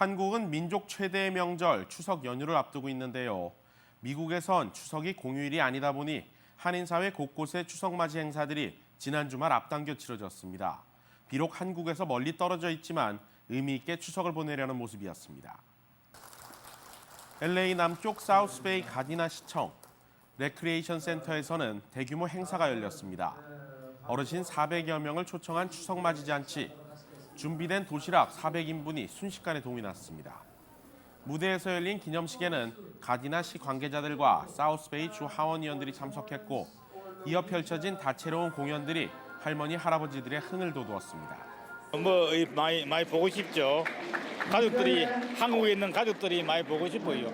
한국은 민족 최대의 명절 추석 연휴를 앞두고 있는데요. 미국에선 추석이 공휴일이 아니다 보니 한인 사회 곳곳의 추석 맞이 행사들이 지난 주말 앞당겨 치러졌습니다. 비록 한국에서 멀리 떨어져 있지만 의미 있게 추석을 보내려는 모습이었습니다. LA 남쪽 사우스베이 가디나 시청 레크리에이션 센터에서는 대규모 행사가 열렸습니다. 어르신 400여 명을 초청한 추석 맞이 잔치. 준비된 도시락 400인분이 순식간에 동이 났습니다. 무대에서 열린 기념식에는 가디나 시 관계자들과 사우스베이 주 하원의원들이 참석했고 이어 펼쳐진 다채로운 공연들이 할머니 할아버지들의 흥을 돋우었습니다. 뭐 이, 많이 많이 보고 싶죠. 가족들이 한국에 있는 가족들이 많이 보고 싶어요.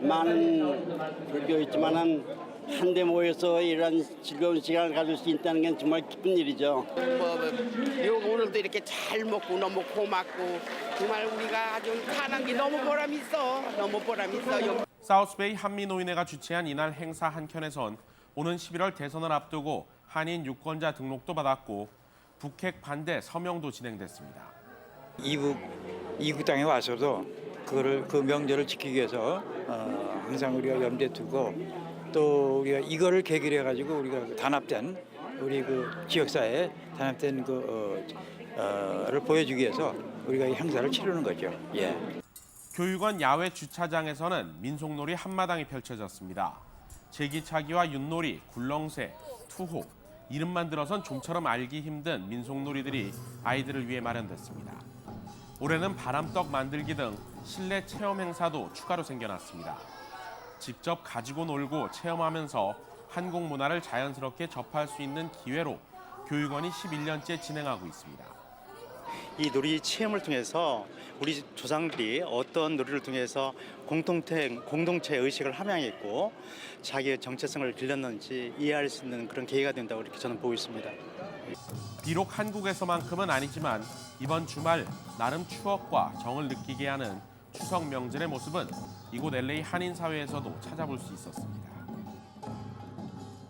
많은 불교 있지만은 한데 모여서 이런 즐거운 시간을 가질 수 있다는 게 정말 기쁜 일이죠. 뭐요 오늘도 이렇게 잘 먹고 너무 고맙고 정말 우리가 아주 사는 게 너무 보람 있어 너무 보람 있어 요 사우스베이 한미노인회가 주최한 이날 행사 한켠에선 오는 11월 대선을 앞두고 한인 유권자 등록도 받았고 북핵 반대 서명도 진행됐습니다. 이국 이국 땅에 와서도 그거를 그 명절을 지키기 위해서 어, 항상 우리가 염두에 두고 또 우리가 이거를 계기로 해가지고 우리가 그 단합된 우리 그 지역사회에 단합된 그 어, 어를 보여주기 위해서 우리가 이 행사를 치르는 거죠. 예. 교육원 야외 주차장에서는 민속놀이 한마당이 펼쳐졌습니다. 제기차기와 윷놀이, 굴렁쇠, 투호, 이름만 들어선 좀처럼 알기 힘든 민속놀이들이 아이들을 위해 마련됐습니다. 올해는 바람떡 만들기 등 실내 체험 행사도 추가로 생겨났습니다. 직접 가지고 놀고 체험하면서 한국 문화를 자연스럽게 접할 수 있는 기회로 교육원이 11년째 진행하고 있습니다. 이 놀이 체험을 통해서 우리 조상들이 어떤 놀이를 통해서 공동체 공동체 의식을 함양했고 자기의 정체성을 길렀는지 이해할 수 있는 그런 계기가 된다고 이렇게 저는 보고 있습니다. 비록 한국에서만큼은 아니지만 이번 주말 나름 추억과 정을 느끼게 하는 추석 명절의 모습은 이곳 LA 한인 사회에서도 찾아볼 수 있었습니다.